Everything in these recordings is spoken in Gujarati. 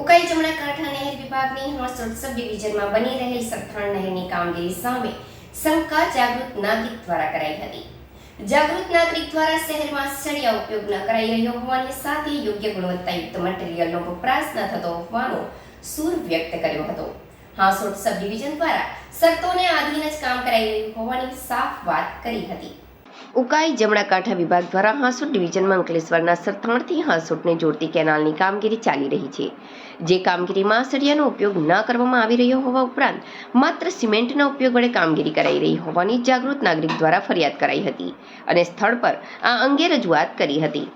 ઉકાઈ જમણા કાંઠા નહેર વિભાગની હોસ્ટેલ સબ ડિવિઝનમાં બની રહેલી સથાણ નહેરની કામગીરી સામે શંકા જાગૃત નાગરિક દ્વારા કરાઈ હતી. જાગૃત નાગરિક દ્વારા શહેરમાં સળિયા ઉપયોગ ન કરાઈ રહ્યો હોવાની સાથે યોગ્ય ગુણવત્તાયુક્ત મટીરીયલનો વપરાશ ન થતો હોવાનો સૂર વ્યક્ત કર્યો હતો. હાંસોડ સબ ડિવિઝન દ્વારા શરતોને આધીન જ કામ કરાઈ રહ્યું હોવાની સાફ વાત કરી હતી. ઉકાઈ જમણા કાંઠા વિભાગ દ્વારા હાંસોડ ડિવિઝનમાં અંકલેશ્વરના સરથાણથી હાંસુટને જોડતી કેનાલની કામગીરી ચાલી રહી છે. જે કામગીરીમાં સળિયાનો ઉપયોગ ન કરવામાં આવી રહ્યો હોવા ઉપરાંત માત્ર સિમેન્ટના ઉપયોગ વડે કામગીરી કરાઈ રહી હોવાની જાગૃત નાગરિક દ્વારા ફરિયાદ કરાઈ હતી અને સ્થળ પર આ અંગે રજૂઆત કરી હતી.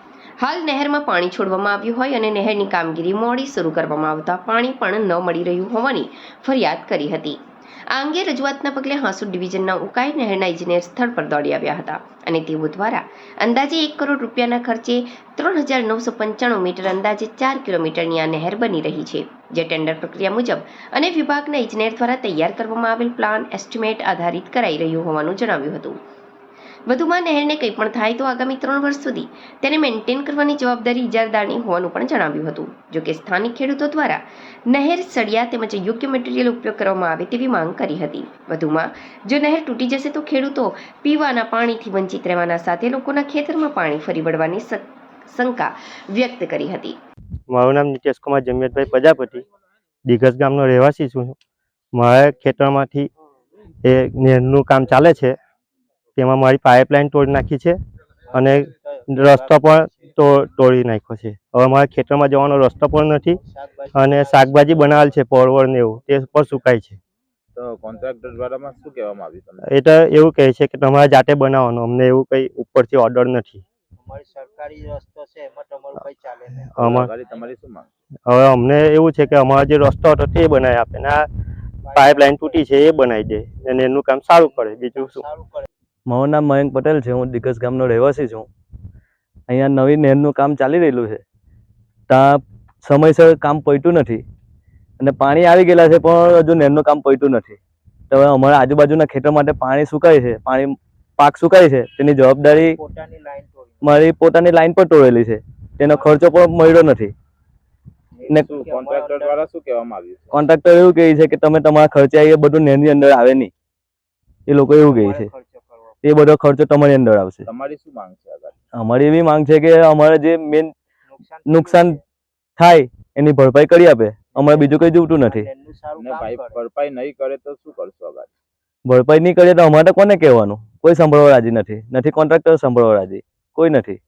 હાલ નહેરમાં પાણી છોડવામાં આવ્યું હોય અને નહેરની કામગીરી મોડી શરૂ કરવામાં આવતા પાણી પણ ન મળી રહ્યું હોવાની ફરિયાદ કરી હતી. આ અંગે રજૂઆતના પગલે હાંસુ ડિવિઝનના ઉકાઈ નહેરના ઇજનેર સ્થળ પર દોડી આવ્યા હતા અને તેઓ દ્વારા અંદાજે એક કરોડ રૂપિયાના ખર્ચે ત્રણ હજાર નવસો પંચાણું મીટર અંદાજે ચાર કિલોમીટરની આ નહેર બની રહી છે, જે ટેન્ડર પ્રક્રિયા મુજબ અને વિભાગના ઇજનેર દ્વારા તૈયાર કરવામાં આવેલ પ્લાન એસ્ટિમેટ આધારિત કરાઈ રહ્યું હોવાનું જણાવ્યું હતું. વધુમાં નહેરને કંઈ પણ થાય તો આગામી ત્રણ વર્ષ સુધી તેને મેન્ટેન કરવાની જવાબદારી ઇજારદારની હોવાનું પણ જણાવ્યું હતું. જોકે સ્થાનિક ખેડૂતો દ્વારા નહેર, સળિયા તેમજ યોગ્ય મટીરીયલ ઉપયોગ કરવામાં આવે તેવી માંગ કરી હતી. વધુમાં, જો નહેર તૂટી જશે તો ખેડૂતો પીવાના પાણીથી વંચિત રહેવાના સાથે લોકોના ખેતરમાં પાણી ફરી વળવાની શક- વ્યક્ત કરી હતી. મારું નામ નિતેશ કુમાર જમિયતભાઈ પ્રજાપતિ દિગ્ગજ ગામનો રહેવાસી છું. મારા ખેતરમાંથી એ નહેરનું કામ ચાલે છે. તેમાં મારી પાઇપલાઇન તોડી નાખી છે અને રસ્તો પણ તો તોડી નાખ્યો છે. હવે મારા ખેતરમાં જવાનો રસ્તો પણ નથી અને શાકભાજી બનાવેલ છે પરવળ ને એવું તે પણ સુકાય છે. કોન્ટ્રાક્ટર દ્વારામાં શું કહેવામાં આવ્યું એ તો એવું કહે છે કે તમારે જાતે બનાવવાનું અમને એવું કંઈ ઉપરથી ઓર્ડર નથી. અમારી સરકારી રસ્તો છે એમાં તમારું કઈ ચાલે નહીં. અમાર આગળ તમારી શું માંગ હવે અમને એવું છે કે અમારો જે રસ્તો હતો તે બનાવી આપે ને આ પાઇપલાઇન તૂટી છે એ બનાવી દે અને એનું કામ સારું કરે બીજું શું? સારું કરે. મારું નામ મયંક પટેલ છે હું દિગ્ગજ ગામનો રહેવાસી છું. અહીંયા નવી નહેરનું કામ ચાલી રહેલું છે. ત્યાં સમયસર કામ પહોંચ્યું નથી. અને પાણી આવી ગયેલા છે પણ હજુ નહેરનું કામ પહોંચ્યું નથી. તો હવે અમારા આજુબાજુના ખેતર માટે પાણી સુકાય છે પાણી પાક સુકાય છે તેની જવાબદારી લાઈન મારી પોતાની લાઈન પર તોડેલી છે. તેનો ખર્ચો પણ મળ્યો નથી. કોન્ટ્રાક્ટર દ્વારા શું કહેવામાં આવ્યું કોન્ટ્રાક્ટર એવું કહે છે કે તમે તમારા ખર્ચા એ બધું નહેરની અંદર આવે નહીં. એ લોકો એવું કહે છે. એ બધો ખર્ચો તમારી અંદર આવશે. તમારી શું માંગ છે અમારી એવી માંગ છે કે અમારે જે મેન નુકસાન નુકસાન થાય એની ભરપાઈ કરી આપે. અમારે બીજું કઈ જોતું નથી. કરે. ભરપાઈ નહીં કરે તો શું કરશો આગળ? ભરપાઈ નહીં કરીએ તો અમારે કોને કહેવાનું? કોઈ સાંભળવા રાજી નથી. નથી કોન્ટ્રાક્ટર સાંભળવા રાજી. કોઈ નથી.